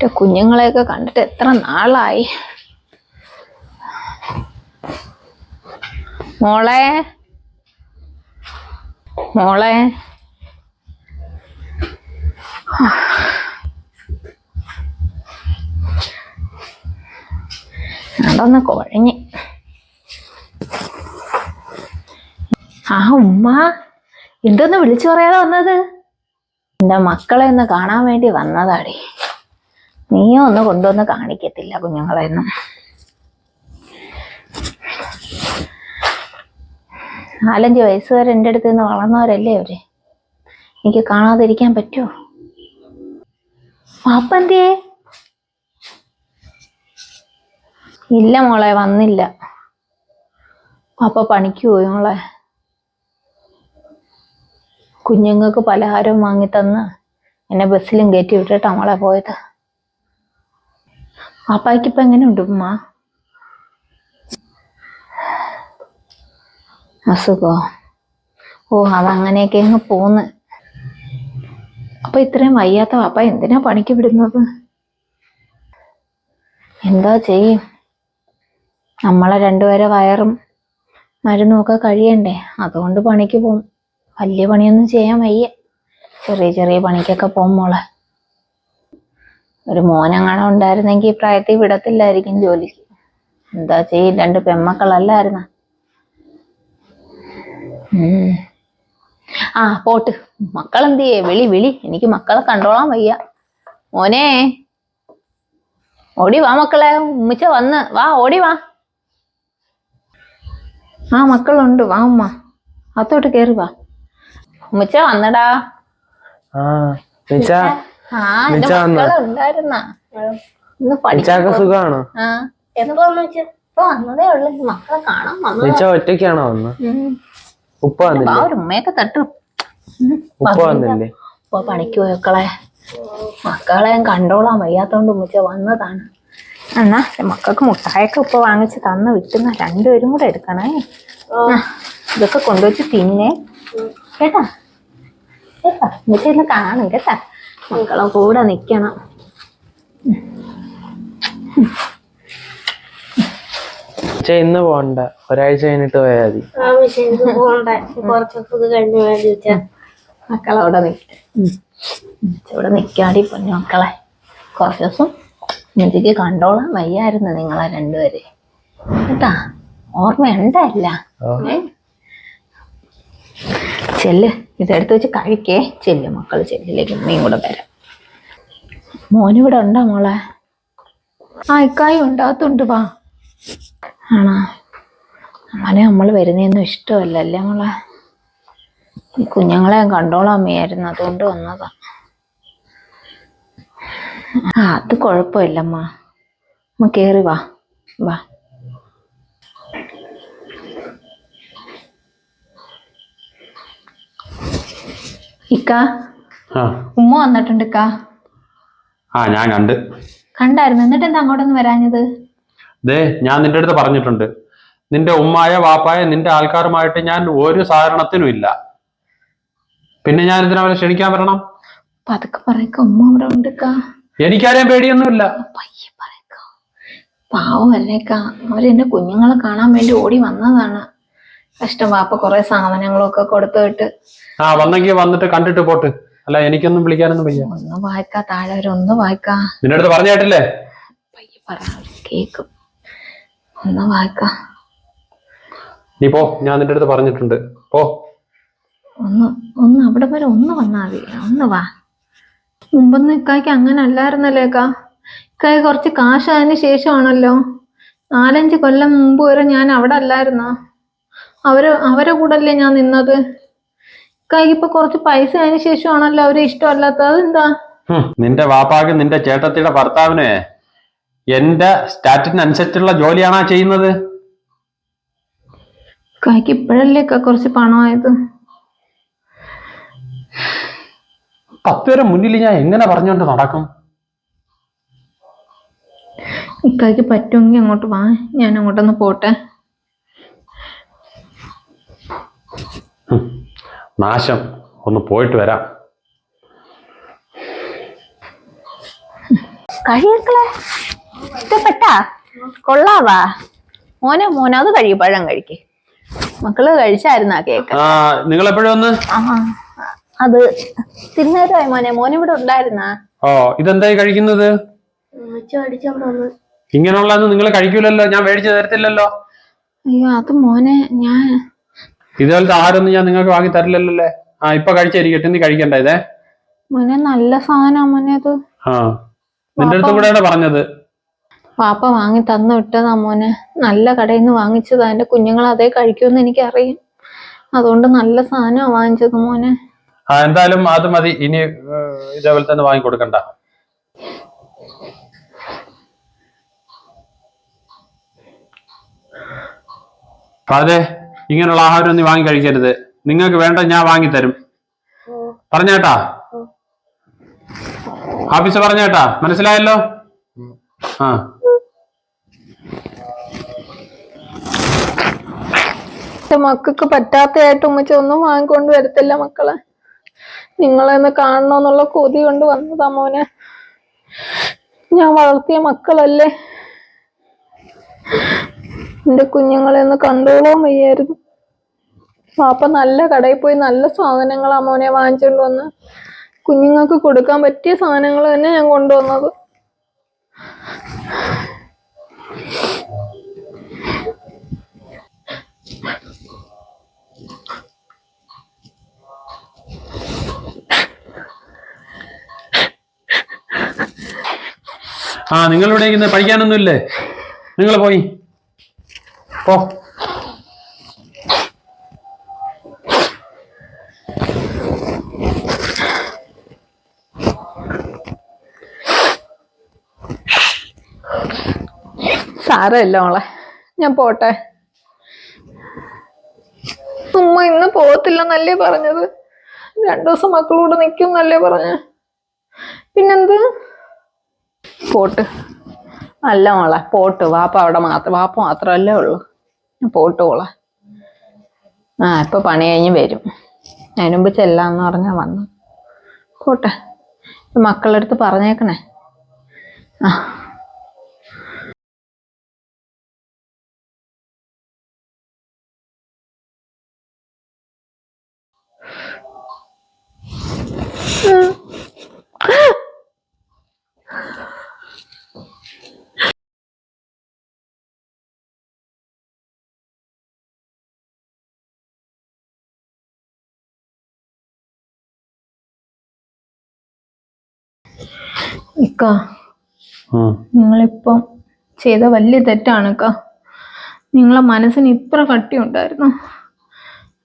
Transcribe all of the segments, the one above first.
എന്റെ കുഞ്ഞുങ്ങളെയൊക്കെ കണ്ടിട്ട് എത്ര നാളായി? മോളെ? മോളെ? നടന്ന് കുഴഞ്ഞ്. ആ ഉമ്മ എന്തൊന്ന് വിളിച്ചു പറയാതെ വന്നത്? എന്റെ മക്കളെ ഒന്ന് കാണാൻ വേണ്ടി വന്നതാടി. നീയോ ഒന്ന് കൊണ്ടുവന്ന് കാണിക്കത്തില്ല കുഞ്ഞുങ്ങളെ ഒന്നും നാലഞ്ച് വയസ്സ് എന്റെ അടുത്ത് നിന്ന് വളർന്നവരല്ലേ അവർ? എനിക്ക് കാണാതിരിക്കാൻ പറ്റുമോ? പാപ്പന്തിയേ ഇല്ല മോളെ വന്നില്ല. പാപ്പ പണിക്ക് പോയി മോളെ. കുഞ്ഞുങ്ങൾക്ക് പലഹാരവും വാങ്ങിത്തന്ന് എന്നെ ബസ്സിലും കയറ്റി വിട്ടിട്ടാ മോളെ പോയത്. പാപ്പായ്ക്ക് ഇപ്പൊ എങ്ങനെയുണ്ട് ഉമ്മ? അസുഖോ? ഓ അതങ്ങനെയൊക്കെ അങ്ങ് പോന്ന്. അപ്പൊ ഇത്രയും വയ്യാത്ത പാപ്പ എന്തിനാ പണിക്ക് വിടുന്നത്? എന്താ ചെയ്യും? നമ്മളെ രണ്ടുപേരെ വയറും മരുന്നും ഒക്കെ കഴിയണ്ടേ? അതുകൊണ്ട് പണിക്ക് പോകും വലിയ പണിയൊന്നും ചെയ്യാൻ വയ്യ. ചെറിയ ചെറിയ പണിക്കൊക്കെ പോകും മോളെ. ഒരു മോനെങ്ങാണം ഉണ്ടായിരുന്നെങ്കിൽ പ്രായത്തിൽ വിടത്തില്ലായിരിക്കും ജോലിക്ക്. എന്താ ചെയ്യും രണ്ട് പെമ്മക്കളല്ലായിരുന്ന? ആ പോട്ട്. മക്കളെന്ത് ചെയ്യേ വിളി വിളി. എനിക്ക് മക്കളെ കണ്ടോളാൻ വയ്യ. മോനെ. ഓടി വാ മക്കളെ. ഉമ്മിച്ച വന്ന്. വാ ഓടി വാ. ആ മക്കളുണ്ട്. വാ ഉമ്മ. അത്തോട്ട് കേറി വാ. ഉമ്മച്ച വന്നടാ. ആ സുഖാണോ? നിച്ച ഒറ്റയ്ക്കാണോ വന്ന്? ഉപ്പ വന്നില്ലേ? ഉമ്മയൊക്കെ തട്ടു. ഉപ്പ വന്നില്ല. ഉപ്പ പണിക്ക് പോയക്കളെ മക്കളെ. ഞാൻ കണ്ടോളാൻ വയ്യാത്തോണ്ട് ഉമ്മച്ച വന്നതാണ്. എന്നാ മക്കൾക്ക് മുട്ടായൊക്കെ ഉപ്പ വാങ്ങിച്ച് തന്ന് വിട്ടുന്ന രണ്ടുപേരും കൂടെ എടുക്കണേ. ഇതൊക്കെ കൊണ്ടുവച്ച് തിന്നേ. കേട്ടാ? കേട്ടാ? ഉമ്മച്ച ഇന്ന് കാണും കേട്ടാ. മക്കളെ കൂടെ നിക്കണം. ഇന്ന് പോണ്ട. ഒരാഴ്ച കഴിഞ്ഞിട്ട് പോയാ മതി. മക്കളവിടെ മക്കളെ അവിടെ ഇവിടെ നിൽക്കാടി പൊന്നു മക്കളെ. കുറച്ച് ദിവസം എനിക്ക് കണ്ടോളാൻ വയ്യായിരുന്നു നിങ്ങളെ രണ്ടുപേരെ. കേട്ടാ ഓർമ്മയുണ്ടല്ല ഓ. ചെല്ല്. ഇതെടുത്ത് വെച്ച് കഴിക്കേ. ചെല്ല് മക്കൾ ചെല്ലിലേക്ക് ഉമ്മയും കൂടെ വരാം. മോനിവിടെ ഉണ്ടോ മോളെ? ആ ഇക്കായും ഉണ്ടാകത്തുണ്ട് വാ. ആണോ? അങ്ങനെ നമ്മൾ വരുന്നതൊന്നും ഇഷ്ടമല്ലല്ലേ മോളെ? ഈ കുഞ്ഞുങ്ങളെ ഞാൻ കണ്ടോളാൻ വയ്യായിരുന്നു അതുകൊണ്ട് വന്നതാ. ആ അത് കുഴപ്പമില്ലമ്മ. അമ്മ കയറി വാ. വാ. ഇക്ക? ആ. ഉമ്മ വന്നിട്ടുണ്ട് ഇക്ക. ആ ഞാൻ കണ്ട്. കണ്ടായിരുന്നു. എന്നിട്ട് എന്താ അങ്ങോട്ടൊന്നും വരാഞ്ഞത്? ദേ ഞാൻ നിന്റെ അടുത്ത് പറഞ്ഞിട്ടുണ്ട്. നിന്റെ ഉമ്മായ വാപ്പായ നിന്റെ ആൾക്കാരുമായിട്ട് ഞാൻ ഒരു സഹകരണത്തിനും ഇല്ല. പിന്നെ ഞാൻ എന്തിനാ അവരെ ക്ഷണിക്കാൻ വരണം? പതുക്കെ പറയക്ക ഉമ്മ അവിടെ ഉണ്ട് എനിക്കാരെയും പേടിയൊന്നുമില്ല. പാവമല്ലേക്ക അവരെന്റെ കുഞ്ഞുങ്ങളെ കാണാൻ വേണ്ടി ഓടി വന്നതാണ്. കഷ്ടം വാപ്പ കൊറേ സാധനങ്ങളൊക്കെ കൊടുത്തു വിട്ട്. ആ വന്നെങ്കിൽ വന്നിട്ട് കണ്ടിട്ട് പോട്ട്. അല്ല എനിക്കൊന്നും വിളിക്കാനൊന്നും വയ്യ. ഒന്ന് വായിക്കാ താഴെ ഒന്ന് വായിക്കാ. നിന്റെ അടുത്ത് പയ്യ പറ കേക്കും. ഒന്ന് വായിക്കാ. നീ പോ ഞാൻ നിന്റെ അടുത്ത് പറഞ്ഞിട്ടുണ്ട്. പോ. ഒന്ന് ഒന്ന് അവിടെ വരെ ഒന്ന് വന്നാ മതി. ഒന്ന് വാ. മുമ്പൊന്നും ഇക്കായ്ക്ക് അങ്ങനെ അല്ലായിരുന്നല്ലേ ഇക്ക? ഇക്കായ കുറച്ച് കാശായതിനു ശേഷമാണല്ലോ. നാലഞ്ച് കൊല്ലം മുമ്പ് വരെ ഞാൻ അവിടെ അല്ലായിരുന്നോ? അവർ അവരെ കൂടല്ലേ ഞാൻ നിന്നത്? ഇപ്പൊ കുറച്ച് പൈസ ആയതിനു ശേഷമാണല്ലോ അവരെ ഇഷ്ടമല്ലാത്തത്. അതെന്താ? നിന്റെ വാപ്പാക്ക് നിന്റെ ചേട്ടത്തിയുടെ ഭർത്താവിനെ എന്റെ സ്റ്റാറ്റിനനുസരിച്ചുള്ള ജോലിയാണാ ചെയ്യുന്നത്? കൈക്ക് ഇപ്പോഴല്ലേ കുറച്ച് പണമായത്? പത്ത് പേരെ മുന്നിൽ ഞാൻ എങ്ങനെ പറഞ്ഞുകൊണ്ട് നടക്കും? ഇക്കായ്ക്ക് പറ്റുമെങ്കിൽ അങ്ങോട്ട് വാ. ഞാൻ അങ്ങോട്ടൊന്ന് പോട്ടെ. നാശം. ഒന്ന് പോയിട്ട് വരാം. കഴിയക്കളെ? ഇഷ്ടപ്പെട്ടാ? കൊള്ളാവാ. മോനെ മോനെ അത് കഴി പഴം കഴിക്ക്. മക്കൾ കഴിച്ചായിരുന്നാ കേക്ക്. നിങ്ങൾ എപ്പോഴും ആ അത് തിന്നേരമായി മോനെ. മോനെ ഇവിടെ ഉണ്ടായിരുന്നാ? ഓ ഇതെന്തായി കഴിക്കുന്നത്? ഇങ്ങനെയുള്ള നിങ്ങൾ കഴിക്കൂലല്ലോ. ഞാൻ മേടിച്ചു തരത്തില്ലല്ലോ. അയ്യോ അത് മോനെ ഞാൻ ഇതുപോലത്തെ ആരൊന്നും ഞാൻ നിങ്ങൾക്ക് വാങ്ങി തരില്ലല്ലേ ആ ഇപ്പൊ കഴിച്ചായിരിക്കട്ടെ നീ കഴിക്കണ്ട ഇതേ. മോനെ നല്ല സാധനാ മോനെ അത്. ആ. നിന്റെ അടുത്ത് കൂടെയാണ് പറഞ്ഞത്? പാപ്പ വാങ്ങി തന്നു വിട്ടതാ മോനെ. നല്ല കടയിൽ നിന്ന് വാങ്ങിച്ചതാ. എന്റെ കുഞ്ഞുങ്ങൾ അതേ കഴിക്കുമെന്ന് എനിക്കറിയാം. അതുകൊണ്ട് നല്ല സാധനമാണ് വാങ്ങിച്ചത് മോനെ. ആ എന്തായാലും അത് മതി. ഇനി ഇതേപോലെ തന്നെ വാങ്ങി കൊടുക്കണ്ട. അതെ. ഇങ്ങനെയുള്ള ആഹാരം നീ വാങ്ങി കഴിക്കരുത്. നിങ്ങൾക്ക് വേണ്ട ഞാൻ വാങ്ങി തരും പറഞ്ഞേട്ടാ. ആഫീസ് പറഞ്ഞേട്ടാ. മനസ്സിലായല്ലോ? ആ. മക്കൾക്ക് പറ്റാത്തതായിട്ട് ഉമ്മച്ച ഒന്നും വാങ്ങിക്കൊണ്ട് വരത്തില്ല മക്കളെ. നിങ്ങളെ ഒന്ന് കാണണമെന്നുള്ള കൊതി കൊണ്ട് വന്നതാ മോനെ. ഞാൻ വളർത്തിയ മക്കളല്ലേ? എന്റെ കുഞ്ഞുങ്ങളെ ഒന്ന് കണ്ടോളാൻ വയ്യായിരുന്നു. പാപ്പ നല്ല കടയിൽ പോയി നല്ല സാധനങ്ങൾ അമ്മോനെ വാങ്ങിച്ചുകൊണ്ട് വന്ന്. കുഞ്ഞുങ്ങൾക്ക് കൊടുക്കാൻ പറ്റിയ സാധനങ്ങൾ തന്നെ ഞാൻ കൊണ്ടുവന്നത്. ആ നിങ്ങളിവിടെ പഠിക്കാനൊന്നുമില്ലേ? നിങ്ങൾ പോയി. പോ. സാരമില്ല മോളെ. ഞാൻ പോട്ടെ. ഉമ്മ ഇന്ന് പോകത്തില്ലെന്നല്ലേ പറഞ്ഞത്? രണ്ടു ദിവസം മക്കളോട് നിൽക്കും എന്നല്ലേ പറഞ്ഞ. പിന്നെന്ത്? പോട്ട്. അല്ല മോളെ പോട്ട്. വാപ്പ അവിടെ മാത്രം വാപ്പ മാത്രമല്ലേ ഉള്ളൂ. പോട്ട് മോളെ ആ ഇപ്പൊ പണി കഴിഞ്ഞ് വരും. അതിനുമ്പ് ചെല്ലാന്ന് പറഞ്ഞാ വന്നു. പോട്ടെ. മക്കളുടെ അടുത്ത് പറഞ്ഞേക്കണേ. ആ. ഇക്ക. നിങ്ങളിപ്പം ചെയ്ത വലിയ തെറ്റാണ് ഇക്ക. നിങ്ങളെ മനസ്സിന് ഇത്ര കട്ടിയുണ്ടായിരുന്നു.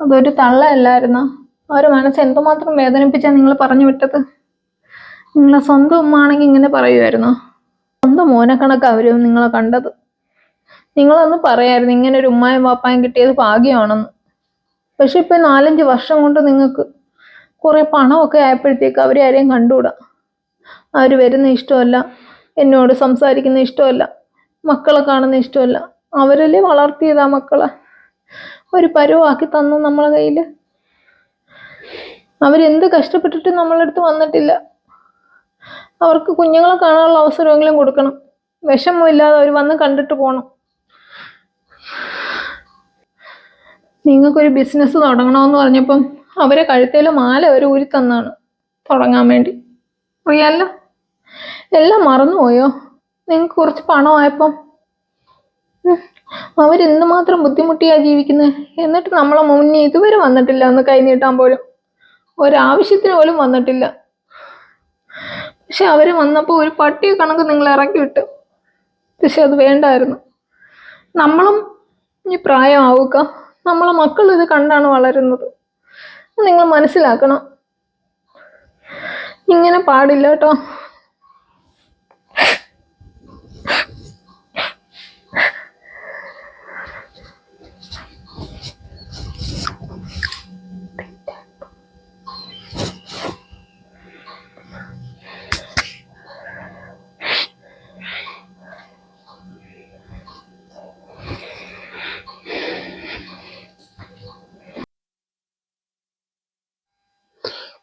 അതൊരു തള്ളയല്ലായിരുന്നു? അവരെ മനസ്സ് എന്തുമാത്രം വേദനിപ്പിച്ചാ നിങ്ങൾ പറഞ്ഞു വിട്ടത്? നിങ്ങളെ സ്വന്തം ഉമ്മ ആണെങ്കിൽ ഇങ്ങനെ പറയുമായിരുന്നു സ്വന്തം മോനെ കണക്ക് അവരും നിങ്ങളെ കണ്ടത്. നിങ്ങളൊന്ന് പറയായിരുന്നു ഇങ്ങനെ ഒരു ഉമ്മായും പാപ്പായും കിട്ടിയത് ഭാഗ്യമാണെന്ന്. പക്ഷെ ഇപ്പൊ നാലഞ്ച് വർഷം കൊണ്ട് നിങ്ങൾക്ക് കുറെ പണമൊക്കെ ആയപ്പോഴത്തേക്ക് അവരെ ആരെയും കണ്ടുകൂടാ? അവർ വരുന്ന ഇഷ്ടമല്ല എന്നോട് സംസാരിക്കുന്ന ഇഷ്ടമല്ല മക്കളെ കാണുന്ന ഇഷ്ടമല്ല. അവരല്ലേ വളർത്തിയതാ മക്കളെ? ഒരു പരുവാക്കി തന്നു നമ്മളെ കയ്യിൽ അവരെന്ത് കഷ്ടപ്പെട്ടിട്ട് നമ്മളടുത്ത് വന്നിട്ടില്ല. അവർക്ക് കുഞ്ഞുങ്ങളെ കാണാനുള്ള അവസരമെങ്കിലും കൊടുക്കണം. വിഷമമില്ലാതെ അവർ വന്ന് കണ്ടിട്ട് പോകണം നിങ്ങൾക്കൊരു ബിസിനസ് തുടങ്ങണമെന്ന് പറഞ്ഞപ്പം അവരെ കഴുത്തേലും മാല ഒരു ഊരി തന്നാണ് തുടങ്ങാൻ വേണ്ടി. അറിയാലോ എല്ലാം മറന്നുപോയോ? നിങ്ങൾക്ക് കുറച്ച് പണമായപ്പം. ഉം, അവരെന്തുമാത്രം ബുദ്ധിമുട്ടിയാ ജീവിക്കുന്നത് എന്നിട്ട് നമ്മളെ മുന്നേ ഇതുവരെ വന്നിട്ടില്ല ഒന്ന് കൈ നീട്ടാൻ പോലും. ഒരാവശ്യത്തിന് പോലും വന്നിട്ടില്ല. പക്ഷെ അവർ വന്നപ്പോൾ ഒരു പട്ടിയ കണക്ക് നിങ്ങൾ ഇറക്കി വിട്ടു. പക്ഷെ അത് വേണ്ടായിരുന്നു. നമ്മളും ഈ പ്രായമാവുക. നമ്മളെ മക്കൾ ഇത് കണ്ടാണ് വളരുന്നത്. നിങ്ങൾ മനസ്സിലാക്കണം. ഇങ്ങനെ പാടില്ല കേട്ടോ.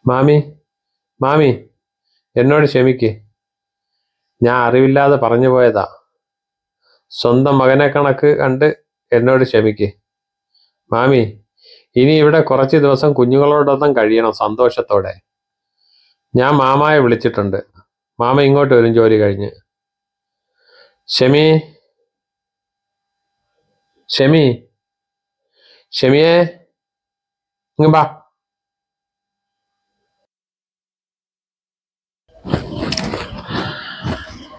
മാമി മാമി എന്നോട് ക്ഷമിക്ക്. ഞാൻ അറിവില്ലാതെ പറഞ്ഞു പോയതാ. സ്വന്തം മകനെ കണക്ക് കണ്ട് എന്നോട് ക്ഷമിക്ക്. മാമി ഇനി ഇവിടെ കുറച്ച് ദിവസം കുഞ്ഞുങ്ങളോടൊപ്പം കഴിയണം സന്തോഷത്തോടെ. ഞാൻ മാമായെ വിളിച്ചിട്ടുണ്ട്. മാമ ഇങ്ങോട്ട് വരും ജോലി കഴിഞ്ഞ്. ഷെമി ഷെമി ഷെമിയെ ഇങ്ങ് ബാ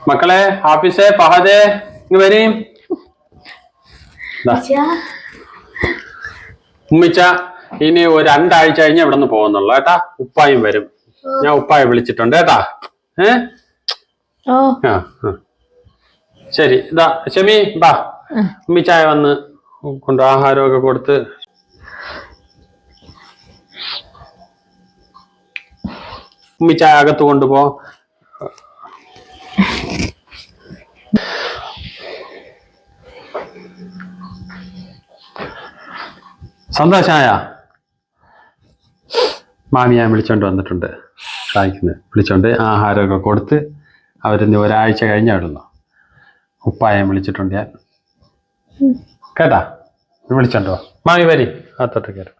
മക്കളെ ഹാഫിസെ ഫഹദേ ഇങ്ങ് വരീം. ഉമ്മിച്ച ഇനി ഒരു രണ്ടാഴ്ച കഴിഞ്ഞ് ഇവിടെ നിന്ന് പോകുന്നുള്ളു. കേട്ടാ ഉപ്പായും വരും. ഞാൻ ഉപ്പായെ വിളിച്ചിട്ടുണ്ട്. കേട്ടാ. ഏ? ആ. ശരി. ഇതാ ഷമി ബാ. ഉമ്മിച്ചായ വന്ന് കൊണ്ട് ആഹാരമൊക്കെ കൊടുത്ത്. ഉമ്മിച്ചായ അകത്ത് കൊണ്ടുപോ. സന്തോഷായ? മാമി വിളിച്ചോണ്ട് വന്നിട്ടുണ്ട്. സഹായിക്കുന്നത് വിളിച്ചോണ്ട് ആഹാരമൊക്കെ കൊടുത്ത് അവരിന്ന് ഒരാഴ്ച കഴിഞ്ഞായിരുന്നു ഉപ്പായം വിളിച്ചിട്ടുണ്ട് ഞാൻ. കേട്ടാ? വിളിച്ചോണ്ടോ മാമി വരി. അത്തോട്ട് കയറി.